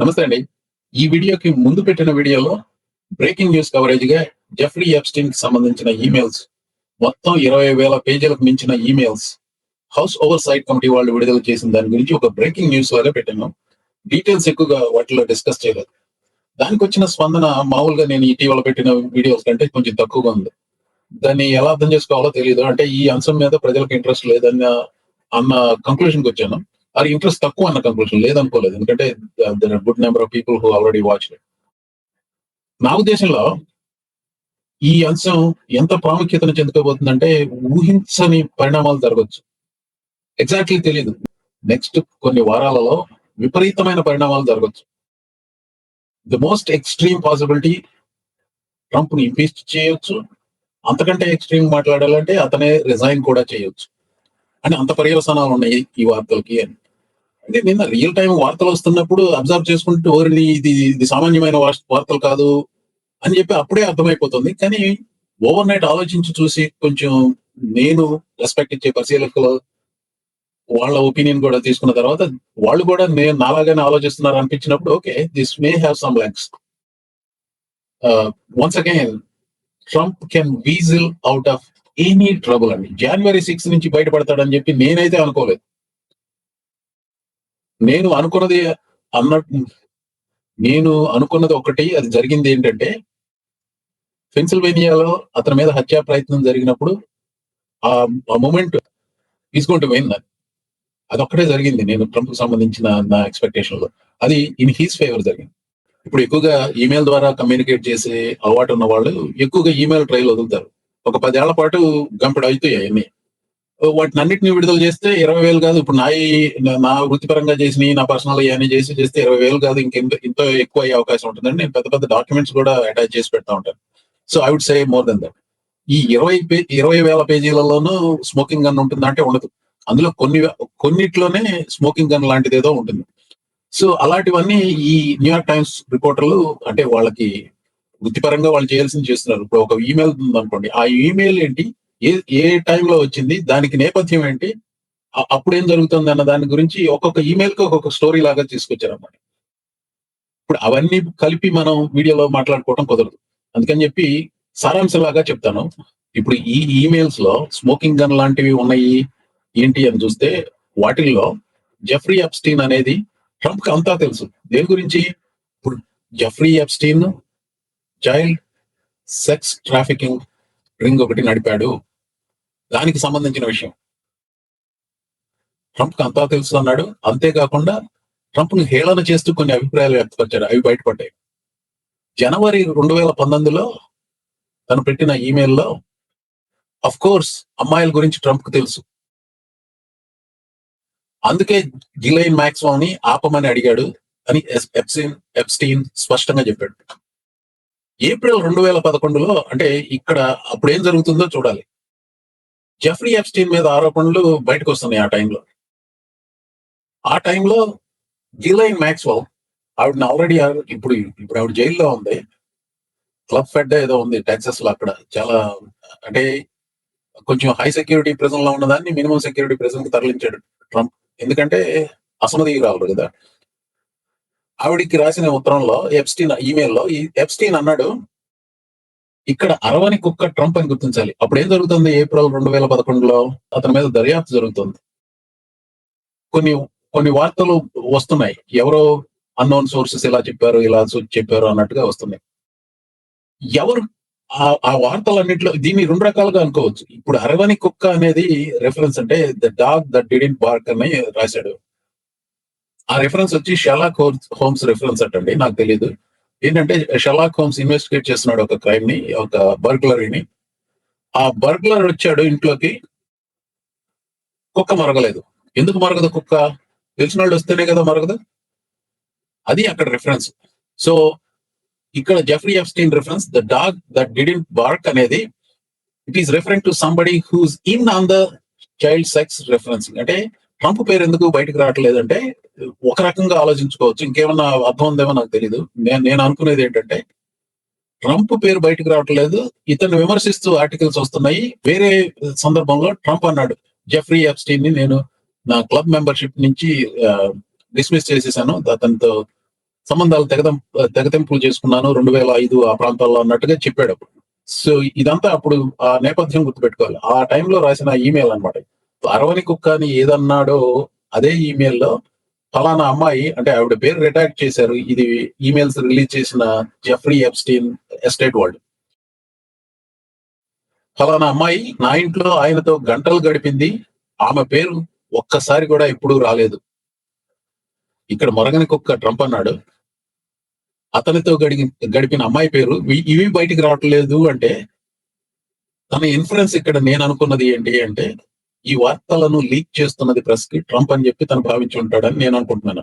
నమస్తే అండి. ఈ వీడియోకి ముందు పెట్టిన వీడియోలో బ్రేకింగ్ న్యూస్ కవరేజ్గా జెఫ్రీ ఎప్స్టిన్కి సంబంధించిన ఈమెయిల్స్ మొత్తం ఇరవై వేల పేజీలకు మించిన emails house over site committee వాళ్ళు విడుదల చేసిన దాని గురించి ఒక బ్రేకింగ్ న్యూస్ లాగా పెట్టాను. డీటెయిల్స్ ఎక్కువగా వాటిలో డిస్కస్ చేయలేదు. దానికి వచ్చిన స్పందన మామూలుగా నేను ఇటీవల పెట్టిన వీడియోస్ కంటే కొంచెం తక్కువగా ఉంది. దాన్ని ఎలా అర్థం చేసుకోవాలో తెలియదు అంటే ఈ అంశం మీద ప్రజలకు ఇంట్రెస్ట్ లేదన్న అన్న కంక్లూషన్కి వచ్చాను. అది ఇంట్రెస్ట్ తక్కువ అన్న కన్క్లూషన్ లేదనుకోలేదు. ఎందుకంటే there good number of people who already watch నా ఉద్దేశంలో ఈ అంశం ఎంత ప్రాముఖ్యతను చెందుకోబోతుందంటే ఊహించని పరిణామాలు జరగవచ్చు ఎగ్జాక్ట్లీ తెలియదు నెక్స్ట్ కొన్ని వారాలలో విపరీతమైన పరిణామాలు జరగవచ్చు ది మోస్ట్ ఎక్స్ట్రీమ్ పాసిబిలిటీ ట్రంప్ని ఇంపీచ్ చేయొచ్చు. అంతకంటే ఎక్స్ట్రీమ్ మాట్లాడాలంటే అతనే రిజైన్ కూడా చేయొచ్చు. అని అంత పర్యవసనాలు ఉన్నాయి ఈ వార్తలకి అని. అంటే నిన్న రియల్ టైం వార్తలు వస్తున్నప్పుడు అబ్జర్వ్ చేసుకుంటూ ఓరిని ఇది ఇది సామాన్యమైన వార్- వార్తలు కాదు అని చెప్పి అప్పుడే అర్థమైపోతుంది. కానీ ఓవర్ నైట్ ఆలోచించి చూసి కొంచెం నేను రెస్పెక్ట్ ఇచ్చే పరిశీలకులు వాళ్ళ ఒపీనియన్ కూడా తీసుకున్న తర్వాత వాళ్ళు కూడా నేను నాలాగానే ఆలోచిస్తున్నారు అనిపించినప్పుడు okay this may have some legs once again Trump can weasel out of any trouble అండి జనవరి సిక్స్ నుంచి బయటపడతాడని చెప్పి నేనైతే అనుకోలేదు. నేను అనుకున్నది అన్నట్టు నేను అనుకున్నది ఒకటి అది జరిగింది ఏంటంటే పెన్సిల్వేనియాలో అతని మీద హత్యా ప్రయత్నం జరిగినప్పుడు ఆ మూమెంట్ తీసుకుంటూ పోయింది అది. అదొక్కటే జరిగింది నేను ట్రంప్ సంబంధించిన నా ఎక్స్పెక్టేషన్లో అది ఇన్ హీస్ ఫేవర్ జరిగింది. ఇప్పుడు ఎక్కువగా ఈమెయిల్ ద్వారా కమ్యూనికేట్ చేసే అలవాటు ఉన్న వాళ్ళు ఎక్కువగా ఈమెయిల్ ట్రైల్ వదులుతారు. ఒక పదేళ్ళ పాటు గంపెడు అవుతాయి అవన్నీ వాటిని అన్నిటిని విడుదల చేస్తే ఇరవై వేలు కాదు. ఇప్పుడు నా నా వృత్తిపరంగా చేసిన నా పర్సనల్ ఇవన్నీ చేసి చేస్తే ఇరవై వేలు కాదు. ఇంకెంత ఇంత ఎక్కువ అయ్యే అవకాశం ఉంటుందండి నేను పెద్ద పెద్ద డాక్యుమెంట్స్ కూడా అటాచ్ చేసి పెడతా ఉంటాను. So I would say more than that ఈ ఇరవై పే ఇరవై వేల పేజీలలోనూ స్మోకింగ్ గన్ ఉంటుంది అంటే ఉండదు. అందులో కొన్ని కొన్నిట్లోనే స్మోకింగ్ గన్ లాంటిది ఏదో ఉంటుంది. సో అలాంటివన్నీ ఈ న్యూయార్క్ టైమ్స్ రిపోర్టర్లు అంటే వాళ్ళకి వృత్తిపరంగా వాళ్ళు చేయాల్సింది చేస్తున్నారు. ఇప్పుడు ఒక ఈమెయిల్ ఉందనుకోండి. ఆ ఈమెయిల్ ఏంటి? ఏ ఏ టైంలో వచ్చింది దానికి నేపథ్యం ఏంటి అప్పుడు ఏం జరుగుతుంది అన్న దాని గురించి ఒక్కొక్క ఈమెయిల్కి ఒక్కొక్క స్టోరీ లాగా తీసుకొచ్చారు అన్నమాట ఇప్పుడు అవన్నీ కలిపి మనం వీడియోలో మాట్లాడుకోవడం కుదరదు. అందుకని చెప్పి సారాంశం లాగా చెప్తాను. ఇప్పుడు ఈ ఈమెయిల్స్లో స్మోకింగ్ గన్ లాంటివి ఉన్నాయి ఏంటి అని చూస్తే వాటిల్లో జెఫ్రీ అప్స్టీన్ అనేది ట్రంప్కి అంతా తెలుసు. దేని గురించి? ఇప్పుడు Jeffrey Epstein child sex trafficking ring ఒకటి నడిపాడు. దానికి సంబంధించిన విషయం. ట్రంప్కి అంతా తెలుసు అన్నాడు. అంతేకాకుండా ట్రంప్ను హేళన చేస్తూ కొన్ని అభిప్రాయాలు వ్యక్తపరిచాడు. అవి బయటపడ్డాయి. జనవరి రెండు వేల పంతొమ్మిదిలో తను పెట్టిన ఈమెయిల్లో అఫ్ కోర్స్ అమ్మాయిల గురించి ట్రంప్కు తెలుసు. అందుకే గిలైన్ మ్యాక్స్వాల్ని ఆపమని అడిగాడు అని ఎస్- ఎప్సిన్ ఎప్స్టీన్ స్పష్టంగా చెప్పాడు. ఏప్రిల్ రెండు వేల పదకొండులో అంటే ఇక్కడ అప్పుడు ఏం జరుగుతుందో చూడాలి. జెఫ్రీ ఎప్స్టీన్ మీద ఆరోపణలు బయటకు వస్తున్నాయి ఆ టైంలో. ఆ టైంలో గిలైన్ మ్యాక్స్వెల్ ఆవిడని ఆల్రెడీ ఇప్పుడు ఇప్పుడు ఆవిడ జైల్లో ఉంది. క్లబ్ ఫెడ్ ఏదో ఉంది టెక్సస్లో అక్కడ. చాలా అంటే కొంచెం హై సెక్యూరిటీ ప్రెజన్లో ఉన్నదాన్ని మినిమం సెక్యూరిటీ ప్రెజన్కి తరలించాడు ట్రంప్ ఎందుకంటే అసమదీయురాలు కదా. ఆవిడికి రాసిన ఉత్తరంలో ఎప్స్టీన్ ఈమెయిల్లో ఈ ఎప్స్టీన్ అన్నాడు ఇక్కడ అరవని కుక్క ట్రంప్ అని గుర్తించాలి. అప్పుడు ఏం జరుగుతుంది? ఏప్రిల్ రెండు వేల పదకొండులో అతని మీద దర్యాప్తు జరుగుతుంది. కొన్ని కొన్ని వార్తలు వస్తున్నాయి. ఎవరో అన్నోన్ సోర్సెస్ ఇలా చెప్పారు ఇలా చెప్పారు అన్నట్టుగా వస్తున్నాయి. ఎవరు? ఆ- ఆ వార్తలన్నింటిలో దీన్ని రెండు రకాలుగా అనుకోవచ్చు. ఇప్పుడు అరవని కుక్క అనేది రెఫరెన్స్ అంటే the dog the didn't bark అని రాశాడు. ఆ రెఫరెన్స్ వచ్చి షెలాక్ హోమ్స్ రెఫరెన్స్ అటండి నాకు తెలియదు ఏంటంటే షెలాక్ హోమ్స్ ఇన్వెస్టిగేట్ చేస్తున్నాడు ఒక క్రైమ్ని ఒక బర్గ్లరీని ఆ బర్గ్లర్ వచ్చాడు ఇంట్లోకి కుక్క మరగలేదు. ఎందుకు మరగదు కుక్క? తెలిసిన వాళ్ళు వస్తేనే కదా మరగదు. అది అక్కడ రిఫరెన్స్ సో ఇక్కడ Jeffrey Epstein reference the dog that didn't bark అనేది it is referent to somebody who's in on the child sex referencing అంటే ట్రంప్ పేరు ఎందుకు బయటకు రావట్లేదంటే ఒక రకంగా ఆలోచించుకోవచ్చు. ఇంకేమన్నా అర్థం ఉందేమో నాకు తెలియదు నేను నేను అనుకునేది ఏంటంటే ట్రంప్ పేరు బయటకు రావట్లేదు ఇతన్ని విమర్శిస్తూ ఆర్టికల్స్ వస్తున్నాయి. వేరే సందర్భంలో ట్రంప్ అన్నాడు జెఫ్రీ ఎఫ్స్టీన్ని నేను నా క్లబ్ మెంబర్షిప్ నుంచి డిస్మిస్ చేసేసాను. అతనితో సంబంధాలు తెగదం తెగతింపులు చేసుకున్నాను. రెండు వేల ఐదు ఆ ప్రాంతాల్లో అన్నట్టుగా చెప్పాడు అప్పుడు. సో ఇదంతా అప్పుడు ఆ నేపథ్యం గుర్తుపెట్టుకోవాలి. ఆ టైంలో రాసిన ఈమెయిల్ అన్నమాట. అరవని కుక్క అని ఏదన్నాడో అదే ఈమెయిల్లో ఫలానా అమ్మాయి అంటే ఆవిడ పేరు రిటాక్ట్ చేశారు. ఇది ఈమెయిల్స్ రిలీజ్ చేసిన జెఫ్రీ ఎప్స్టీన్ ఎస్టేట్ వరల్డ్ ఫలానా అమ్మాయి నా ఇంట్లో ఆయనతో గంటలు గడిపింది. ఆమె పేరు ఒక్కసారి కూడా ఎప్పుడూ రాలేదు. ఇక్కడ మొరగని కుక్క ట్రంప్ అన్నాడు. అతనితో గడిగి గడిపిన అమ్మాయి పేరు ఇవి- ఇవి బయటికి రావట్లేదు అంటే తన ఇన్ఫ్లుయెన్స్ ఇక్కడ నేను అనుకున్నది ఏంటి అంటే ఈ వార్తలను లీక్ చేస్తున్నది ప్రెస్కి ట్రంప్ అని చెప్పి తను భావించి ఉంటాడని నేను అనుకుంటున్నాను.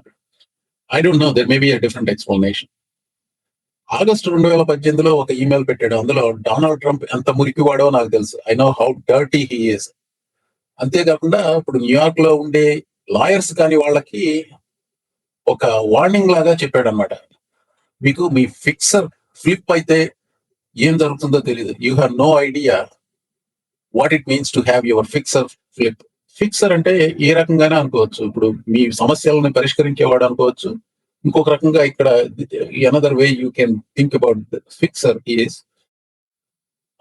I don't know there may be different explanation August రెండు వేల పద్దెనిమిదిలో ఒక ఈమెయిల్ పెట్టాడు. అందులో డొనాల్డ్ ట్రంప్ ఎంత మురికివాడో నాకు తెలుసు. I know how dirty he is అంతేకాకుండా ఇప్పుడు న్యూయార్క్లో ఉండే లాయర్స్ కాని వాళ్ళకి ఒక వార్నింగ్ లాగా చెప్పాడు అనమాట మీకు మీ ఫిక్సర్ ఫ్లిప్ అయితే ఏం జరుగుతుందో తెలియదు you have no idea what it means to have your fixer flip. Fixer అంటే ఏ రకంగానే అనుకోవచ్చు. ఇప్పుడు మీ సమస్యలను పరిష్కరించేవాడు అనుకోవచ్చు. ఇంకొక రకంగా ఇక్కడ another way you can think about fixer is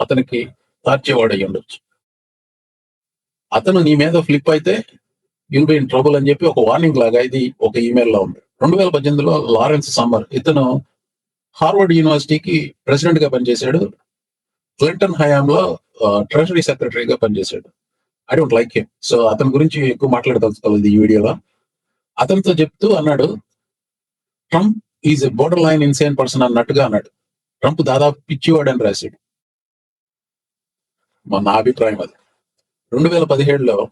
అతనికి తార్చేవాడు అయి ఉండొచ్చు. అతను నీ మీద ఫ్లిప్ అయితే యుల్ బి ఇన్ ట్రబుల్ అని చెప్పి ఒక వార్నింగ్ లాగా ఇది ఒక ఈమెయిల్లో ఉంది. రెండు వేల పద్దెనిమిదిలో లారెన్స్ సమ్మర్ ఇతను హార్వర్డ్ యూనివర్సిటీకి ప్రెసిడెంట్గా పనిచేశాడు. క్లింటన్ హయాంలో ట్రెజరీ సెక్రటరీగా పనిచేశాడు. I don't like him so అతని గురించి ఎక్కువ మాట్లాడదలుచుకోలేదు ఈ వీడియోలో. అతనితో చెప్తూ అన్నాడు Trump is a borderline insane person అన్నట్టుగా అన్నాడు. ట్రంప్ దాదాపు పిచ్చివాడు అని రాశాడు. మా నా అభిప్రాయం అది. రెండు వేల పదిహేడులో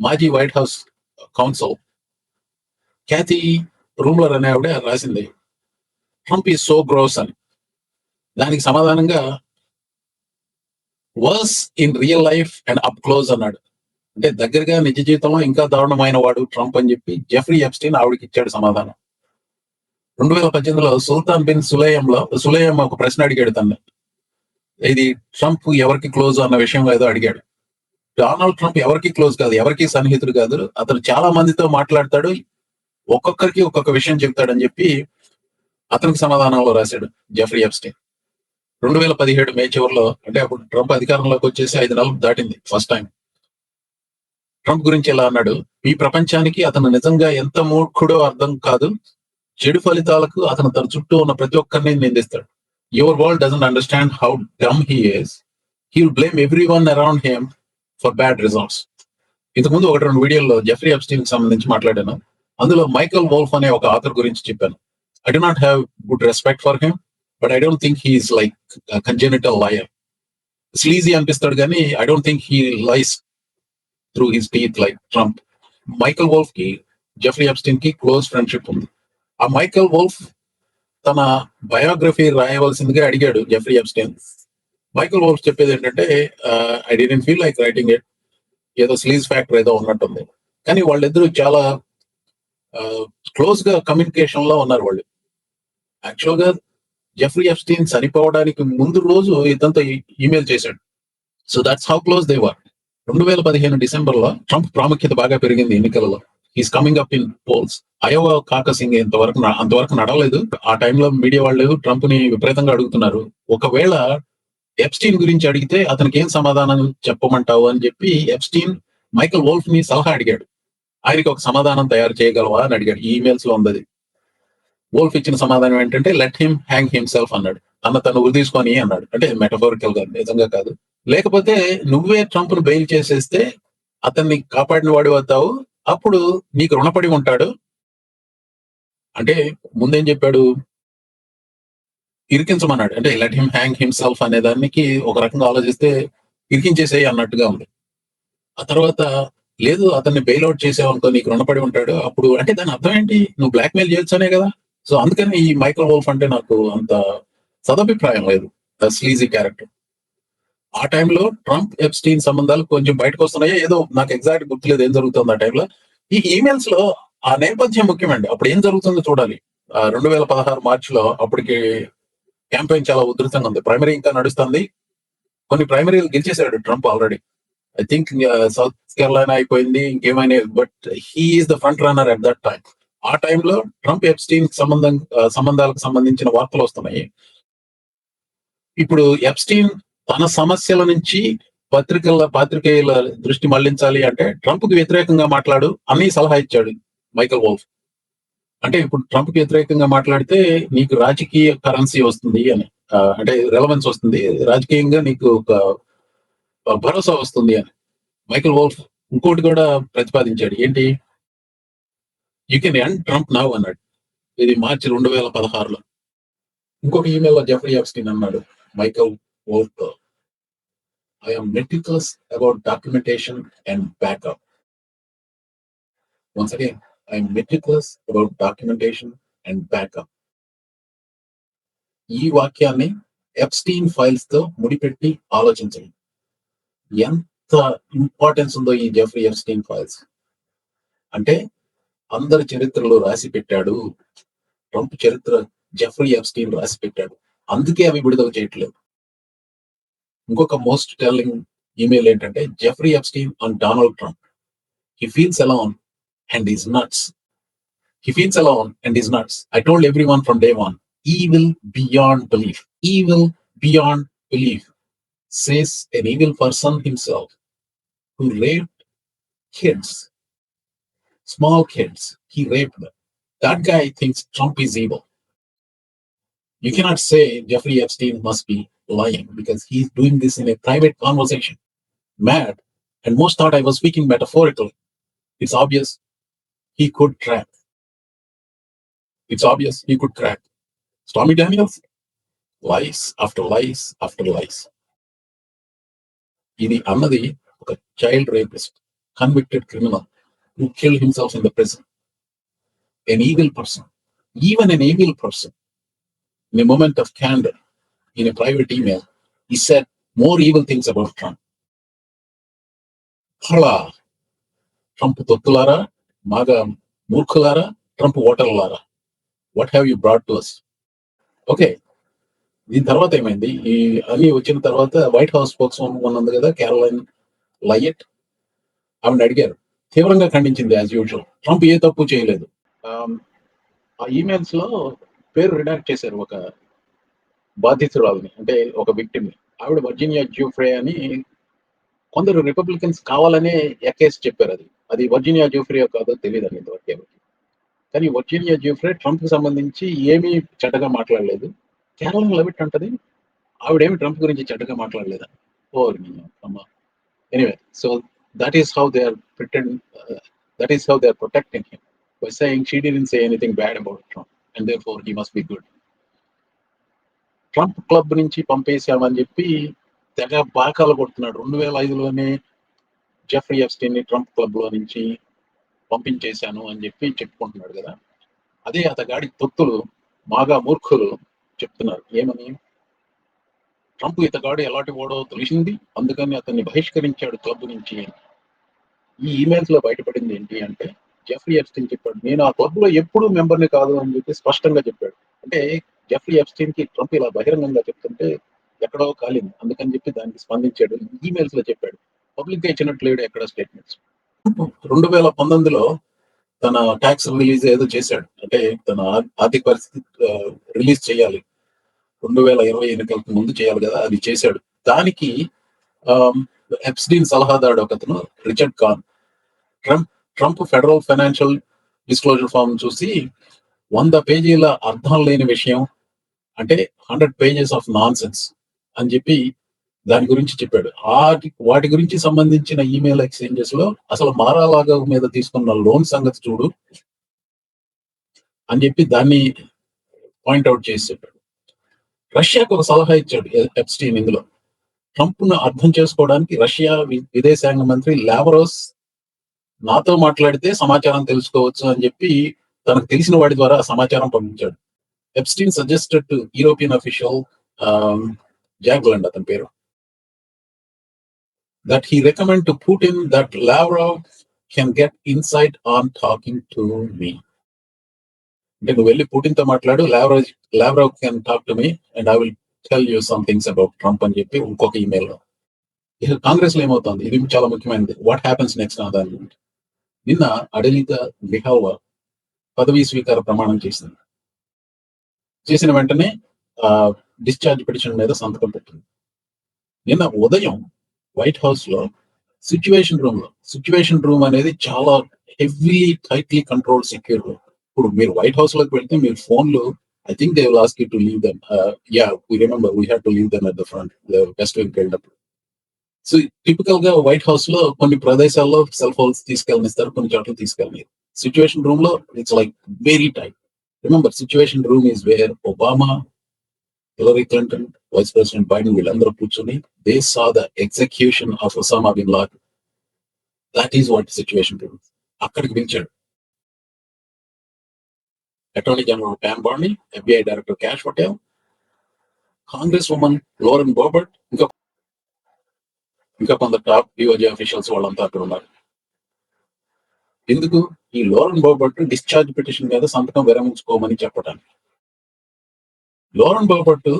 మాజీ White House counsel Kathy Ruemmler అనే ఆవిడ రాసింది ట్రంప్ ఈజ్ సో గ్రోస్ అని. దానికి సమాధానంగా worse in real life and up close అన్నాడు. అంటే దగ్గరగా నిజ జీవితంలో ఇంకా దారుణమైన వాడు ట్రంప్ అని చెప్పి జెఫ్రీ ఎప్స్టీన్ ఆవిడకి ఇచ్చాడు సమాధానం. రెండు వేల పద్దెనిమిదిలో సుల్తాన్ బిన్ సులేయంలో సులయం ఒక ప్రశ్న అడిగాడు తను ఇది ట్రంప్ ఎవరికి క్లోజ్ అన్న విషయం ఏదో అడిగాడు. డొనాల్డ్ ట్రంప్ ఎవరికి క్లోజ్ కాదు ఎవరికి సన్నిహితుడు కాదు అతను చాలా మందితో మాట్లాడతాడు ఒక్కొక్కరికి ఒక్కొక్క విషయం చెప్తాడని చెప్పి అతనికి సమాధానంలో రాశాడు జెఫ్రీ ఎప్స్టీన్. రెండు వేల పదిహేడు మే చివరిలో అంటే అప్పుడు ట్రంప్ అధికారంలోకి వచ్చేసి ఐదు నెలలు దాటింది ఫస్ట్ టైం ట్రంప్ గురించి ఎలా అన్నాడు? ఈ ప్రపంచానికి అతను నిజంగా ఎంత మూర్ఖుడో అర్థం కాదు. చెడు ఫలితాలకు అతను తన చుట్టూ ఉన్న ప్రతి ఒక్కరిని నిందిస్తాడు. Your world doesn't understand how dumb he he will blame everyone around him for bad results ఇంతకుముందు ఒకటి రెండు వీడియోల్లో జెఫ్రీ అప్స్టీన్ సంబంధించి మాట్లాడాను. అందులో మైకల్ వోల్ఫ్ అనే ఒక ఆథర్ గురించి చెప్పాను. I did not have good respect for him but I don't think he is like congenital liar sleazy అనిపిస్తాడు కానీ I don't think he lies through his teeth like Trump Michael వోల్ఫ్కి Jeffrey అప్స్టీన్కి close friendship ఉంది. ఆ Michael wolf తన biography రాయవలసిందిగా అడిగాడు Jeffrey Epstein Michael wolf చెప్పేది ఏంటంటే I don't feel like writing it ఏదో స్లీజ్ ఫ్యాక్టర్ ఏదో ఉన్నట్టుంది. కానీ వాళ్ళిద్దరూ చాలా క్లోజ్గా కమ్యూనికేషన్లో ఉన్నారు వాళ్ళు. యాక్చువల్గా జెఫ్రీ ఎఫ్స్టీన్ చనిపోవడానికి ముందు రోజు ఇదంతా ఈమెయిల్ చేశాడు. So that's how close they were రెండు వేల పదిహేను డిసెంబర్లో ట్రంప్ ప్రాముఖ్యత బాగా పెరిగింది ఎన్నికలలో. Is coming up in polls Iowa caucusing ఇంతవరకు అంతవరకు నడవలేదు. ఆ టైంలో మీడియా వాళ్ళు ట్రంప్ని విపరీతంగా అడుగుతున్నారు. ఒకవేళ ఎప్స్టీన్ గురించి అడిగితే అతనికి ఏం సమాధానం చెప్పమంటావు అని చెప్పి ఎప్స్టీన్ మైకల్ వోల్ఫ్ని సలహా అడిగాడు. ఆయనకి ఒక సమాధానం తయారు చేయగలవా అని అడిగాడు. ఈమెయిల్స్లో ఉంది వోల్ఫ్ ఇచ్చిన సమాధానం ఏంటంటే లెట్ హిమ్ హ్యాంగ్ హిమ్సెల్ఫ్ అన్నాడు. అన్న తను ఉరి తీసుకొని అన్నాడు. అంటే మెటఫోరికల్గా నిజంగా కాదు. లేకపోతే నువ్వే ట్రంప్ను బెయిల్ చేసేస్తే అతన్ని కాపాడిన వాడు అవుతావు. అప్పుడు నీకు రుణపడి ఉంటాడు. అంటే ముందేం చెప్పాడు? ఇరికించమన్నాడు. అంటే లెట్ హిమ్ హ్యాంగ్ హిమ్సెల్ఫ్ అనే దానికి ఒక రకంగా ఆలోచిస్తే ఇరికించేసేయి అన్నట్టుగా ఉంది. ఆ తర్వాత లేదు అతన్ని బెయిల్ బెయిల్అవుట్ చేసావనుకో నీకు రుణపడి ఉంటాడు. అప్పుడు అంటే దాని అర్థం ఏంటి? నువ్వు బ్లాక్మెయిల్ చేయొచ్చనే కదా. సో అందుకని ఈ మైకల్ వోల్ఫ్ అంటే నాకు అంత సదభిప్రాయం లేదు స్లీజీ క్యారెక్టర్ ఆ టైంలో ట్రంప్ ఎప్స్టీన్ సంబంధాలు కొంచెం బయటకు వస్తున్నాయో ఏదో నాకు ఎగ్జాక్ట్ గుర్తులేదు ఏం జరుగుతుంది ఆ టైంలో. ఈ ఈమెయిల్స్లో ఆ నేపథ్యం ముఖ్యమండి. అప్పుడు ఏం జరుగుతుందో చూడాలి. రెండు వేల పదహారు మార్చిలో అప్పటికి క్యాంపెయిన్ చాలా ఉధృతంగా ఉంది. ప్రైమరీ ఇంకా నడుస్తుంది. కొన్ని ప్రైమరీలు గెలిచేశాడు Trump already. I think South Carolina అయిపోయింది ఇంకేమైనా but he's the front runner at that time ఆ టైంలో ట్రంప్ ఎప్స్టీన్ సంబంధం సంబంధాలకు సంబంధించిన వార్తలు వస్తున్నాయి. ఇప్పుడు ఎప్స్టీన్ తన సమస్యల నుంచి పత్రికల పాత్రికేయుల దృష్టి మళ్ళించాలి అంటే ట్రంప్కి వ్యతిరేకంగా మాట్లాడు అని సలహా ఇచ్చాడు మైకల్ వోల్ఫ్ అంటే ఇప్పుడు ట్రంప్కి వ్యతిరేకంగా మాట్లాడితే నీకు రాజకీయ కరెన్సీ వస్తుంది అని అంటే రెలవెన్స్ వస్తుంది. రాజకీయంగా నీకు ఒక భరోసా వస్తుంది అని. మైకల్ వోల్ఫ్ ఇంకోటి కూడా ప్రతిపాదించాడు. ఏంటి? You can end Trump now అన్నాడు. ఇది మార్చి రెండు వేల పదహారులో. ఇంకొక ఈమెయిల్లో జెఫ్రీ ఎప్స్టీన్ అన్నాడు. Michael Wolff I'm meticulous about documentation and backup once again I'm meticulous about documentation and backup ఈ వాక్యాన్ని ఎప్స్టీన్ ఫైల్స్తో ముడిపెట్టి ఆలోచించండి. ఎంత ఇంపార్టెన్స్ ఉందో ఈ జెఫ్రీ ఎప్స్టీన్ ఫైల్స్ అంటే అందరి చరిత్రలో రాసి పెట్టాడు. ట్రంప్ చరిత్ర జెఫ్రీ ఎప్స్టీన్ రాసి పెట్టాడు. అందుకే అవి విడుదల చేయట్లేదు. ఇంకొక మోస్ట్ టెల్లింగ్ ఈమెయిల్ ఏంటంటే Jeffrey Epstein on Donald Trump. He feels alone and is nuts he feels alone and is nuts I told everyone from day one evil beyond belief evil beyond belief says an evil person himself who rate kids, small kids. He raped them. That guy thinks Trump is evil. You cannot say Jeffrey Epstein must be lying because he's doing this in a private conversation. Mad. And most thought I was speaking metaphorically. It's obvious he could crack. It's obvious he could crack. Stormy Daniels, lies after lies after lies. ఇది అన్నది ఒక child rapist convicted criminal Who killed himself in the prison. An evil person, even an evil person, in a moment of candor, in a private email, he said more evil things about Trump. hala trump తొత్తులారా? MAGA మూర్ఖులారా? trump waterlara what have you brought to us? Okay. దీని తర్వాత ఏమైంది? ఈ అన్ని వచ్చిన తర్వాత white house spokes one ఉంది కదా క్యారోలైన్ లయట్ ఆవిడ అడిగారు. తీవ్రంగా ఖండించింది యాజ్ యూజువల్ ట్రంప్ ఏ తప్పు చేయలేదు. Um, ఆ ఈమెయిల్స్లో పేరు రిడాక్ట్ చేశారు ఒక బాధితురాలని అంటే ఒక విక్టిమ్ ఆవిడ వర్జీనియా జ్యూఫ్రే అని కొందరు రిపబ్లికన్స్ కావాలనే ఎక్కేసి చెప్పారు అది. అది వర్జీనియా జ్యూఫ్రే కాదో తెలియదు అని ఇంతవరకు ఎవరికి. కానీ వర్జీనియా జ్యూఫ్రే ట్రంప్కి సంబంధించి ఏమీ చెడ్డగా మాట్లాడలేదు. కేరళ లెవిట్ అంటది. ఆవిడేమి ట్రంప్ గురించి చెడ్డగా మాట్లాడలేదా? ఓ అమ్మ. Anyway so That is how they are pretend. Uh, is how they they protecting protecting him by saying she didn't anything anything bad about and and therefore he must be good. Trump club నుంచి పంపేశామని చెప్పి తెగ బాకాలు కొడుతున్నాడు రెండు వేల ఐదులోనే Jeffrey ఎఫ్స్టీన్ని Trump క్లబ్లో నుంచి పంపించేశాను అని చెప్పి చెప్పుకుంటున్నాడు కదా అదే అతగాడి తొత్తులు మాగా మూర్ఖులు చెప్తున్నారు ఏమని ట్రంప్ ఇతగాడు ఎలాంటి వాడో తెలిసింది? అందుకని అతన్ని బహిష్కరించాడు క్లబ్ నుంచి. ఈ ఈమెయిల్స్లో బయటపడింది ఏంటి అంటే జెఫ్రీ ఎప్స్టీన్ చెప్పాడు నేను ఆ క్లబ్లో ఎప్పుడూ మెంబర్ని కాదు అని చెప్పి స్పష్టంగా చెప్పాడు. అంటే జెఫ్రీ ఎప్స్టీన్కి ట్రంప్ ఇలా బహిరంగంగా చెప్తుంటే ఎక్కడో కాలింది. అందుకని చెప్పి దానికి స్పందించాడు. ఈమెయిల్స్లో చెప్పాడు పబ్లిక్గా ఇచ్చినట్లు లేడు ఎక్కడ స్టేట్మెంట్స్? రెండు వేల పంతొమ్మిదిలో తన ట్యాక్స్ రిలీజ్ ఏదో చేశాడు. అంటే తన ఆర్థిక పరిస్థితి రిలీజ్ చేయాలి. రెండు వేల ఇరవై ఎన్నికలకు ముందు చేయాలి కదా అది చేశాడు. దానికి ఎప్స్డీన్ సలహాదారుడు ఒకతను Richard Kahn Trump Trump federal financial disclosure form చూసి వంద పేజీల అర్థం లేని విషయం అంటే హండ్రెడ్ పేజెస్ ఆఫ్ నాన్ అని చెప్పి దాని గురించి చెప్పాడు. వాటి వాటి గురించి సంబంధించిన ఈమెయిల్ ఎక్స్చేంజెస్లో అసలు మారాలాగా మీద తీసుకున్న లోన్ సంగతి చూడు అని చెప్పి దాన్ని పాయింట్అవుట్ చేసి చెప్పాడు. రష్యాకు ఒక సలహా ఇచ్చాడు ఎప్స్టీన్ ఇందులో. ట్రంప్ను అర్థం చేసుకోవడానికి రష్యా విదేశాంగ మంత్రి లావరోస్ నాతో మాట్లాడితే సమాచారం తెలుసుకోవచ్చు అని చెప్పి తనకు తెలిసిన వాడి ద్వారా సమాచారం పంపించాడు. Epstein suggested to European official Jagland అతని పేరు. That he recommend to Putin that Lavrov can get insight on talking to me నేను వెళ్ళి పుటిన్తో మాట్లాడు Lavrov Lavrov can talk to me and I will tell you some things about Trump అని చెప్పి ఇంకొక ఈమెయిల్లో. కాంగ్రెస్లో ఏమవుతుంది? ఇది చాలా ముఖ్యమైనది. వాట్ హ్యాపెన్స్ నెక్స్ట్ నా దాని నిన్న అడలిత బిహావా పదవీ స్వీకార ప్రమాణం చేసింది. చేసిన వెంటనే డిశ్చార్జ్ పిటిషన్ మీద సంతకం పెట్టింది. నిన్న ఉదయం వైట్ హౌస్లో సిచ్యువేషన్ రూమ్లో సిచ్యువేషన్ రూమ్ అనేది చాలా హెవీ టైట్లీ కంట్రోల్ సెక్యూర్ ఇప్పుడు మీరు వైట్ హౌస్లోకి వెళ్తే మీరు ఫోన్లు I think they will ask you to leave them ya we remember we have to leave them at the front west wing వెళ్ళినప్పుడు. సో టిపికల్గా వైట్ హౌస్లో కొన్ని ప్రదేశాల్లో సెల్ ఫోన్స్ తీసుకెళ్ళనిస్తారు కొన్ని చోట్ల తీసుకెళ్ళని సిచ్యువేషన్ రూమ్లో it's like very tight remember situation room is where Obama Hillary Clinton vice president Biden వీళ్ళందరూ కూర్చొని they saw the execution of Osama bin Laden that is what situation room అక్కడికి పిలిచాడు. Attorney general Pam బార్నీ FBI director Kash Patel congresswoman Lauren Boebert ఇంకా ఇంకా కొంత top DOJ officials వాళ్ళంతా అక్కడ ఉన్నారు. ఎందుకు? ఈ లోరెన్ బోబర్ట్ డిశ్చార్జ్ పిటిషన్ మీద సంతకం విరమించుకోమని చెప్పడానికి Lauren Boebert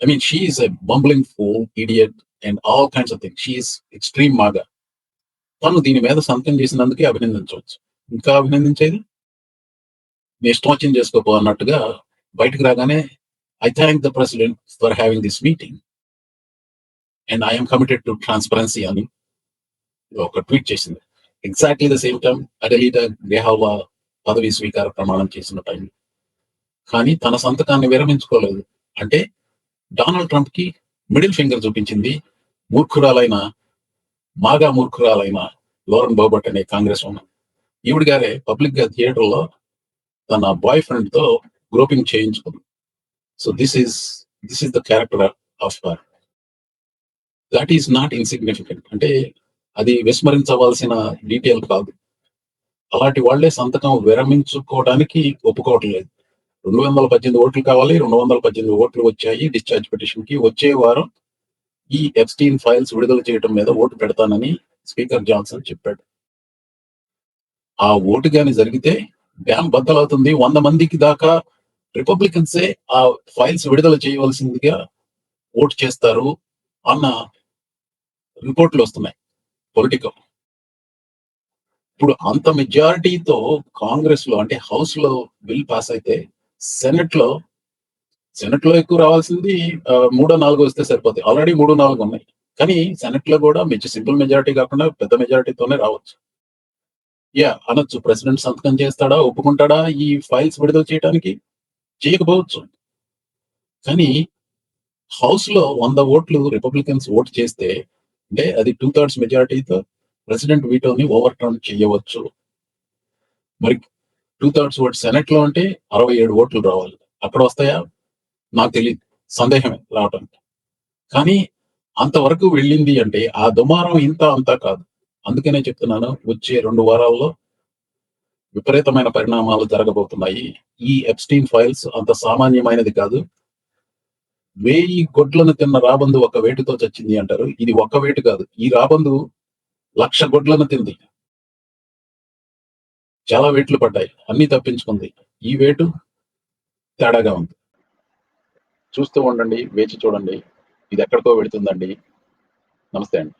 I mean she's a bumbling phone idiot and all kinds of thing she's extreme MAGA తను దీని మీద సంతకం చేసినందుకే అభినందించవచ్చు. ఇంకా అభినందించేది? నీ ఇష్టం వచ్చింది చేసుకోపో అన్నట్టుగా బయటకు రాగానే I thank the president for having this meeting and I'm committed to transparency అని ఒక ట్వీట్ చేసింది. Exactly the same time Adelita Grijalva పదవి స్వీకార ప్రమాణం చేసిన టైం. కానీ తన సంతకాన్ని విరమించుకోలేదు. అంటే డొనాల్డ్ ట్రంప్కి మిడిల్ ఫింగర్ చూపించింది మూర్ఖురాలైన మాగా మూర్ఖురాలైన లోరన్ బోబట్ అనే కాంగ్రెస్ ఉమెన్ ఈవిడ గారే పబ్లిక్గా థియేటర్లో తన బాయ్ ఫ్రెండ్తో groping చేయించుకుంది so this is this is the character of her that is not insignificant అంటే అది విస్మరించవలసిన డీటెయిల్ కాదు. అలాంటి వాళ్ళే సంతకం విరమించుకోవడానికి ఒప్పుకోవట్లేదు రెండు వందల పద్దెనిమిది ఓట్లు కావాలి రెండు వందల పద్దెనిమిది ఓట్లు వచ్చాయి డిశ్చార్జ్ పిటిషన్కి వచ్చే వారం ఈ ఎఫ్స్టీన్ ఫైల్స్ విడుదల చేయడం మీద ఓటు పెడతానని స్పీకర్ జాన్సన్ చెప్పాడు. ఆ ఓటు కానీ జరిగితే డ్యామ్ బద్దలవుతుంది. వంద మందికి దాకా రిపబ్లికన్సే ఆ ఫైల్స్ విడుదల చేయవలసిందిగా ఓటు చేస్తారు అన్న రిపోర్ట్లు వస్తున్నాయి. పొలిటికల్. ఇప్పుడు అంత మెజారిటీతో కాంగ్రెస్లో అంటే హౌస్లో బిల్ పాస్ అయితే సెనెట్లో సెనెట్లో ఎక్కువ రావాల్సింది మూడో నాలుగు వస్తే సరిపోతాయి. ఆల్రెడీ మూడు నాలుగు ఉన్నాయి. కానీ సెనెట్లో కూడా మెజ సింపుల్ మెజారిటీ కాకుండా పెద్ద మెజారిటీతోనే రావచ్చు. యా అనొచ్చు. ప్రెసిడెంట్ సంతకం చేస్తాడా ఒప్పుకుంటాడా ఈ ఫైల్స్ విడుదల చేయడానికి చేయకపోవచ్చు. కానీ హౌస్లో వంద ఓట్లు రిపబ్లికన్స్ ఓట్ చేస్తే అంటే అది టూ థర్డ్స్ మెజారిటీతో ప్రెసిడెంట్ వీటోని ఓవర్ టర్న్ చేయవచ్చు. మరి టూ థర్డ్స్ ఓట్ సెనెట్లో అంటే అరవై ఏడు ఓట్లు రావాలి. అక్కడ వస్తాయా? నాకు తెలియదు సందేహమే రావటం కానీ అంతవరకు వెళ్ళింది అంటే ఆ దుమారం ఇంత అంతా కాదు. అందుకనే చెప్తున్నాను వచ్చే రెండు వారాల్లో విపరీతమైన పరిణామాలు జరగబోతున్నాయి. ఈ ఎప్స్టీన్ ఫైల్స్ అంత సామాన్యమైనది కాదు. వేయి గొడ్లను తిన్న రాబందు ఒక వేటుతో చచ్చింది అంటారు. ఇది ఒక్క వేటు కాదు. ఈ రాబందు లక్ష గొడ్లను తింది. చాలా వేట్లు పడ్డాయి. అన్ని తప్పించుకుంది. ఈ వేటు తేడాగా ఉంది. చూస్తూ ఉండండి వేచి చూడండి. ఇది ఎక్కడికో వెళుతుందండి. నమస్తే అండి.